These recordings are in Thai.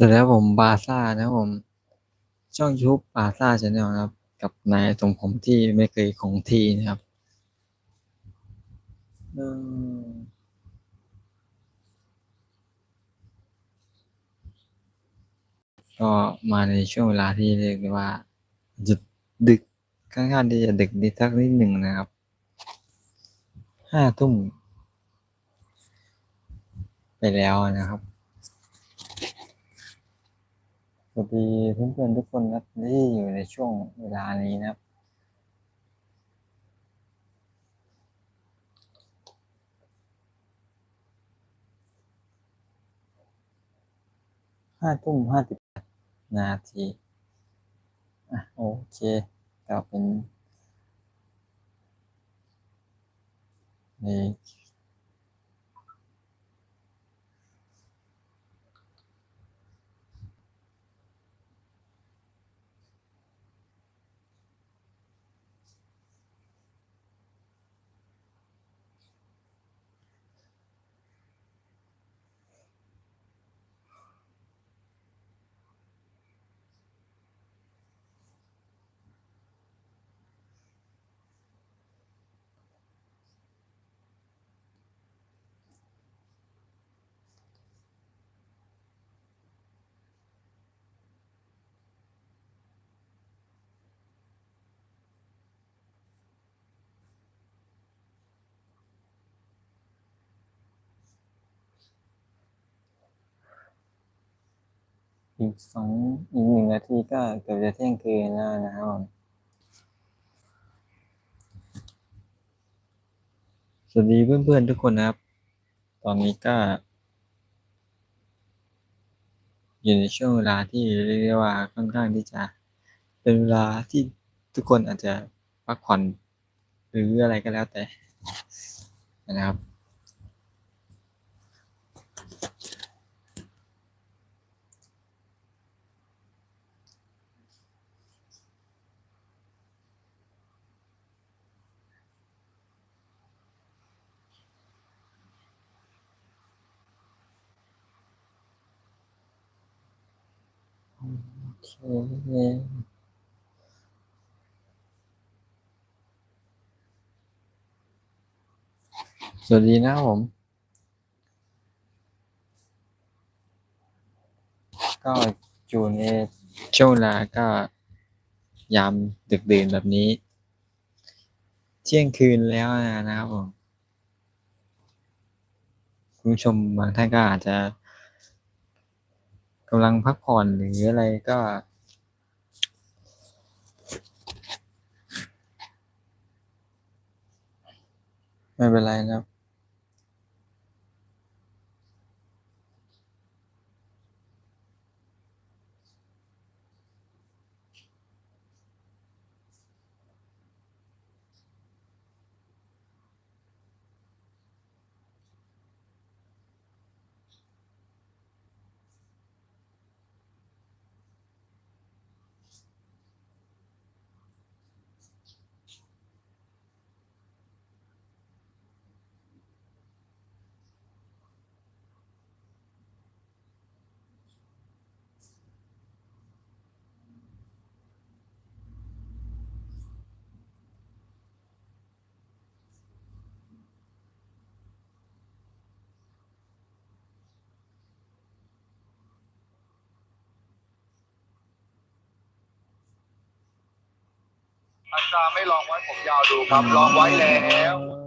สวัสดีครับผมบาซ่านะครับผม ช่องยูทูบบาซ่าชาแนลนะครับ กับนายทรงผมที่ไม่เคยคงที่นะครับก็มาในช่วงเวลาที่เรียกได้ว่าจะดึกค่อนข้างที่จะดึกนิดสักนิดหนึ่งนะครับ ห้าทุ่มไปแล้วนะครับ สวัสดีเพื่อนๆทุกคนนะที่อยู่ในช่วงเวลานี้นะครับห้าทุ่มห้าสิบนาทีอะโอเคก็เป็นใน อีกสองอีกหนึ่งนาทีก็เกือบจะเที่ยงคืนแล้วนะครับผมสวัสดีเพื่อนๆทุกคนนะครับ ตอนนี้ก็อยู่ในช่วงเวลาที่เรียกได้ว่าค่อนข้างที่จะ เป็นเวลาที่ทุกคนอาจจะพักผ่อนหรืออะไรก็แล้วแต่นะครับ สวัสดีนะผม ก็อยู่ในช่วงเวลาก็ยามดึกดื่นแบบนี้ เที่ยงคืนแล้วนะครับผม คุณผู้ชมบางท่านก็อาจจะ กำลังพักผ่อนหรืออะไรก็ ไม่เป็นไรนะครับ อาจารย์ไม่ลองไว้ผมยาวดูครับ ลองไว้แล้ว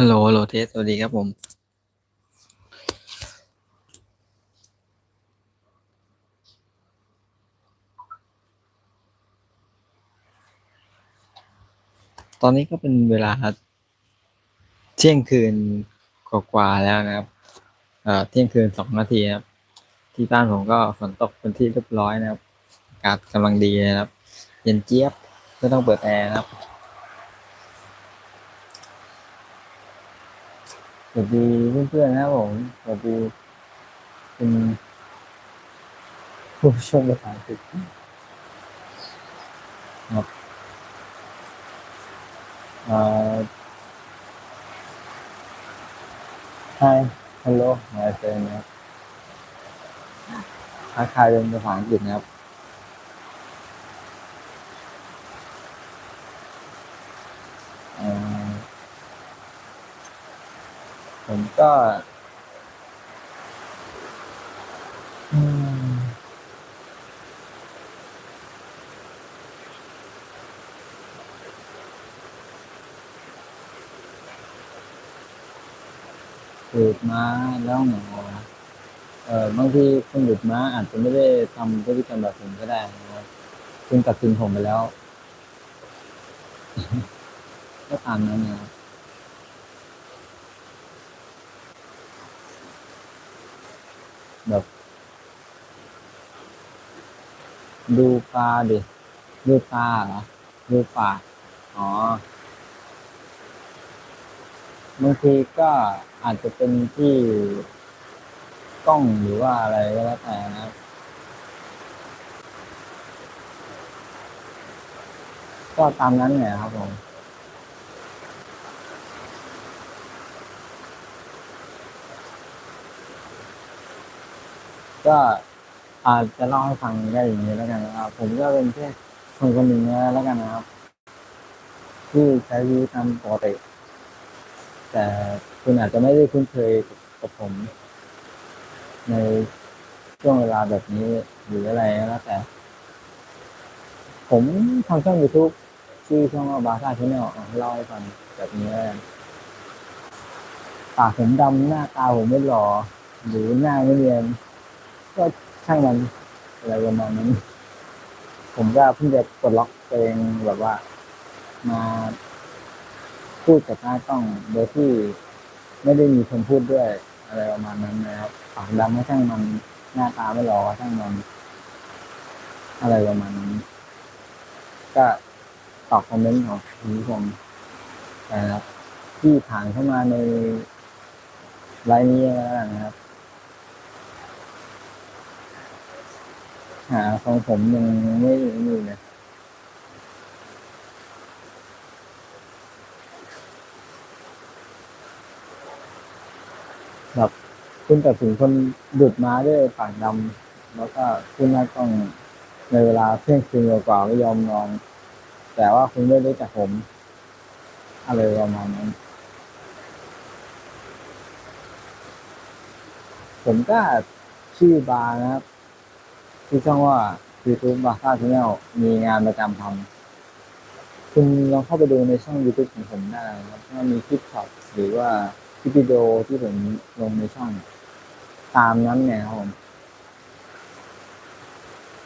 ฮัลโหลฮัลโหลเทสสวัสดีครับผม ตอนนี้ก็เป็นเวลาเที่ยงคืนกว่าๆแล้วนะครับ เอ่อเที่ยงคืนสองนาทีครับ ที่บ้านผมก็ฝนตกเป็นที่เรียบร้อยนะครับ อากาศกำลังดีนะครับ เย็นเจี๊ยบไม่ต้องเปิดแอร์นะครับ วัสดีเพื่อนๆนะครับผมสวัสดีเป็นผู้ชมภาษาอังกฤษครับอ่อ Hi Hello my friend นะครับทักทายเป็นภาษาอังกฤษนะครับ เอ่อ ผมก็อืมดูดม้าแล้วเหงาเออบางทีคนดูดม้าอาจจะไม่ได้ทำพฤติกรรมแบบผมก็ได้นะครับคุณตัดสินผมไปแล้ว ก็ตามนั้นนะครับ แบบ ดูปลาดิ ดูปลาเหรอ ดูปลาอ๋อบางทีก็อาจจะเป็นที่กล้องหรือว่าอะไรก็แล้วแต่นะครับก็ตามนั้นเนี่ยครับผม ก็อาจจะเล่าให้ฟังได้อย่างนี้แล้วกันนะครับ ผมก็เป็นแค่คนคนหนึ่งนะแล้วกันนะครับ ที่ใช้ชีวิตตามปกติแต่คุณอาจจะไม่ได้คุ้นเคยกับผม ในช่วงเวลาแบบนี้หรืออะไรก็แล้วแต่ ผมทำช่อง YouTube ชื่อช่องว่าบาซ่าชแนลเล่าให้ฟังแบบนี้แล้วกันปากผมดำหน้าตาผมไม่หล่อหรือหน้าไม่เรียน ก็ช่างมันอะไรประมาณนั้น ผมก็เพิ่งจะปลดล็อกตัวเองแบบว่า มาพูดกับหน้ากล้องโดยที่ไม่ได้มีคนพูดด้วยอะไรประมาณนั้นนะครับปากดำก็ช่างมันหน้าตาไม่หล่อช่างมัน อะไรประมาณนั้นก็ตอบคอมเมนต์ของคุณผู้ชมนะครับที่ผ่านเข้ามาในไลน์นี้นะครับ หาของผมยังไม่มีเลยแบบคุณตัดสินคนดุดมาด้วยปากดำแล้วก็คุณน้ากล้องในเวลาเที่ยงคืนกว่าไม่ยอมนอน แต่ว่าคุณไม่รู้จักผม อะไรประมาณนั้นผมก็ชื่อบาร์นะครับ ที่ช่องว่า YouTube บาซ่าชาแนลมีงานประจำทำคุณลองเข้าไปดูในช่อง YouTube ของผมได้ครับว่ามีคลิปช็อตหรือว่าคลิปวิดีโอที่ผมลงในช่อง ตามนั้นเนี่ยครับผม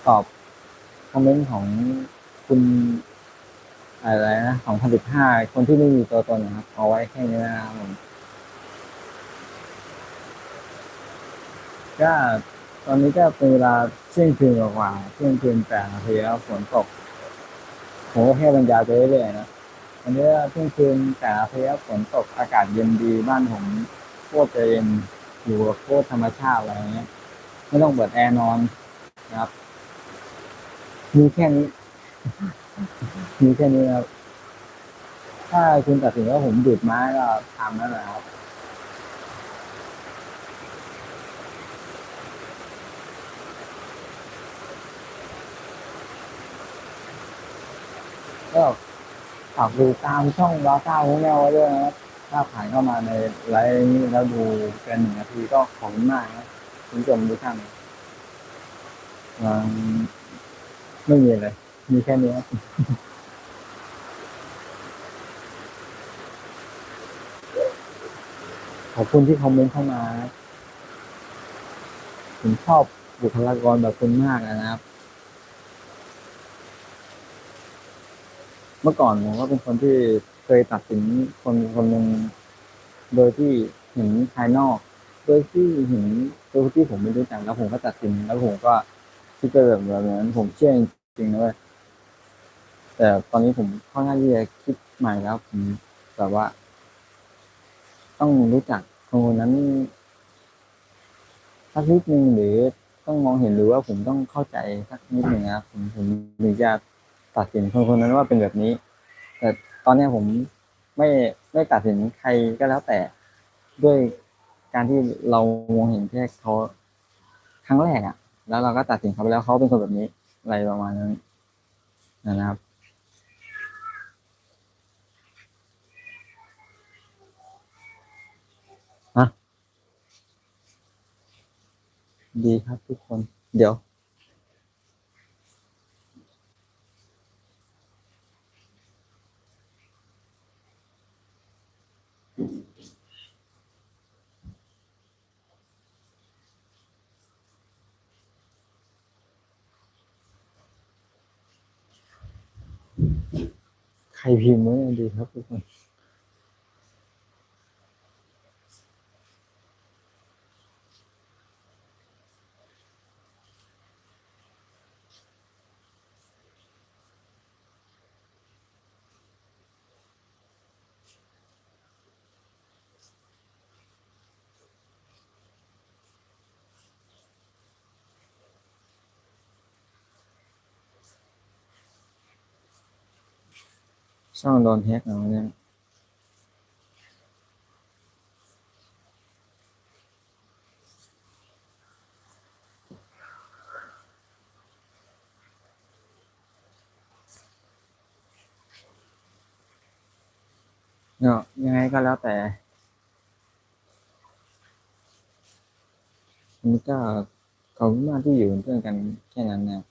ตอบคอมเมนต์ของคุณอะไรนะของพันสิบห้าคนที่ไม่มีตัวตนนะครับเอาไว้แค่นี้นะครับผมก็ ตอนนี้ก็เป็นเวลาเที่ยงคืนกว่าเที่ยงคืนแปดนาทีแล้วฝนตกผมก็แค่บรรยายไปเรื่อยๆนะอันนี้เที่ยงคืนแปดนาทีแล้วฝนตกอากาศเย็นดีบ้านผมโคตรจะเย็นอยู่กับโคตรธรรมชาติอะไรอย่างเงี้ยไม่ต้องเปิดแอร์นอนนะครับ มีแค่นี้ มีแค่นี้ครับ ถ้าคุณตัดสินว่าผมดูดไม้ก็ตามนั้นแหละครับ ก็ฝากดูตามช่องบาซ่าของแนวด้วยนะครับถ้าผ่านเข้ามาในไลฟ์นี้แล้วดูเกินหนึ่งนาทีก็ขอบคุณมากนะคุณผู้ชมทุกท่านไม่มีอะไรมีแค่นี้ครับขอบคุณที่คอมเมนต์เข้ามา ผมชอบบุคลากรแบบคุณมากนะครับ เมื่อก่อนผมก็เป็นคนที่เคยตัดสินคนคนหนึ่งโดยที่เห็นภายนอก โดยที่เห็นโดยที่ผมไม่รู้จักแล้วผมก็ตัดสินแล้วผมก็คิดไปแบบแบบนั้นผมเชื่อจริงๆนะเว้ยแต่ตอนนี้ผมค่อนข้างที่จะคิดใหม่แล้วผมแบบว่า ต้องรู้จักคนนั้นสักนิดนึงหรือต้องมองเห็นหรือว่าผมต้องเข้าใจสักนิดหนึ่งครับผมผมถึงจะ ตัดสินคนคนนั้นว่าเป็นแบบนี้ แต่ตอนนี้ผมไม่ไม่ตัดสินใครก็แล้วแต่ด้วยการที่เรามองเห็นแค่เขาครั้งแรกอะแล้วเราก็ตัดสินเขาไปแล้วเขาเป็นคนแบบนี้อะไรประมาณนั้นนะครับดีครับทุกคน เดี๋ยว ใครพิมพ์ไว้ดีครับทุกคน ช่องโดนแฮกเอาเนี่ยเนาะยังไงก็แล้วแต่อันก็ขอบคุณมาที่อยู่เป็นเพื่อนกันแค่นั้นนะ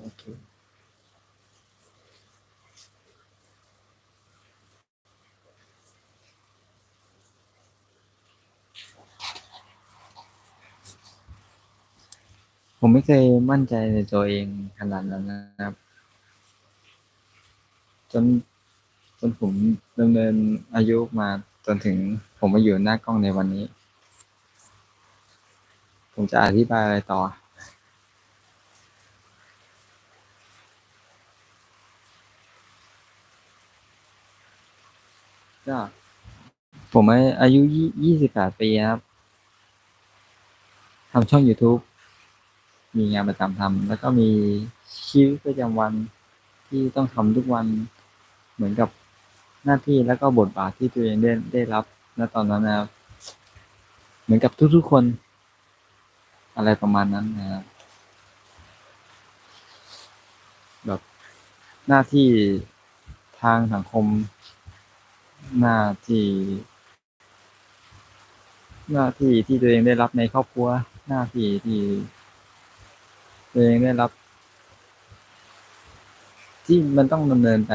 โอเค ผมไม่เคยมั่นใจในตัวเองขนาดนั้นนะครับ จนจนผมดำเนินอายุมาจนถึงผมมาอยู่หน้ากล้องในวันนี้ ผมจะอธิบายอะไรต่อ ก็ผมอายุยี่สิบแปดปีครับทำช่อง YouTube มีงานประจำทำแล้วก็มีชีวิตประจำวันที่ต้องทำทุกวันเหมือนกับหน้าที่แล้วก็บทบาทที่ตัวเองได้ได้รับณตอนนั้นนะครับเหมือนกับทุกๆคน อะไรประมาณนั้นนะครับแบบหน้าที่ทางสังคม หน้าที่ หน้าที่ที่ตัวเองได้รับในครอบครัว หน้าที่ที่ ตัวเองได้รับ ที่มันต้องดำเนินไป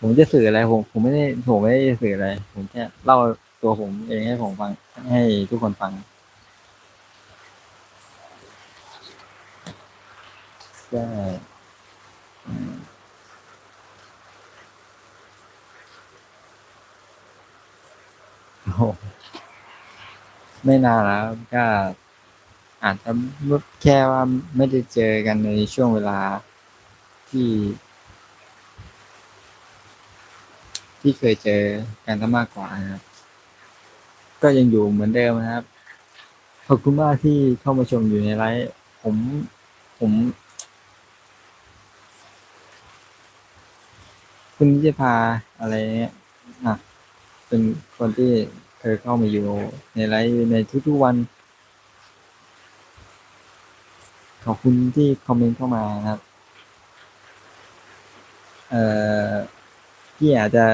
ผมจะสื่ออะไรผมผมไม่ได้ผมไม่ได้สื่ออะไร ผมแค่เล่าตัวผมเองให้ผมฟัง ให้ทุกคนฟังใช่ไม่นานแล้วก็ อาจจะแค่ว่าไม่ได้เจอกันในช่วงเวลาที่ ที่เคยเจอกันซะมากกว่านะครับ ก็ยังอยู่เหมือนเดิมนะครับ ขอบคุณมากที่เข้ามาชมอยู่ในไลฟ์ผมผม คุณนิจพาอะไรเงี้ยอะเป็นคนที่เคยเข้ามาอยู่ในไลฟ์ในทุกๆวัน ข อบคุณที่คอมเมนต์เข้ามานะครับ เอ่อพี่อาจจะ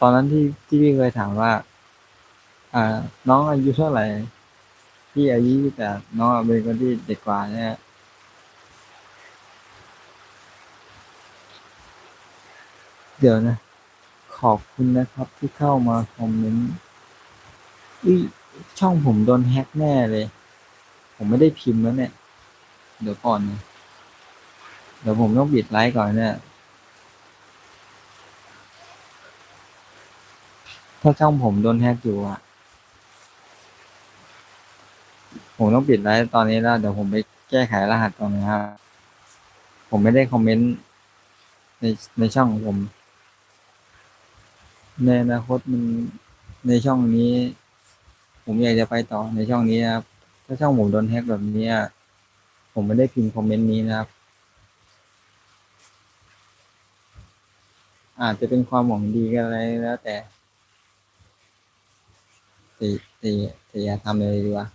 ตอนนั้นที่ที่พี่เคยถามว่า อ่า น้องอายุเท่าไหร่ พี่อายุแต่น้องเป็นคนที่เด็กกว่าเนี่ยเดี๋ยวนะ ขอบคุณนะครับที่เข้ามาคอมเมนต์อุ้ยช่องผมโดนแฮ็กแน่เลย ผมไม่ได้พิมพ์แล้วเนี่ย เดี๋ยวก่อนนะเดี๋ยวผมต้องปิดไลฟ์ก่อนเนี่ย ถ้าช่องผมโดนแฮ็กอยู่อะผมต้องปิดไลฟ์ตอนนี้แล้ว เดี๋ยวผมไปแก้ไขรหัสก่อนนะครับ ผมไม่ได้คอมเมนต์ในในช่องของผม ในอนาคตมันในช่องนี้ ผมอยากจะไปต่อในช่องนี้นะครับ ถ้าช่องผมโดนแฮกแบบนี้ผมไม่ได้พิมพ์คอมเมนต์นี้นะครับ อาจจะเป็นความหวังดีกันอะไรแล้วแต่แต่แต่แต่อย่าทำเลยดีกว่า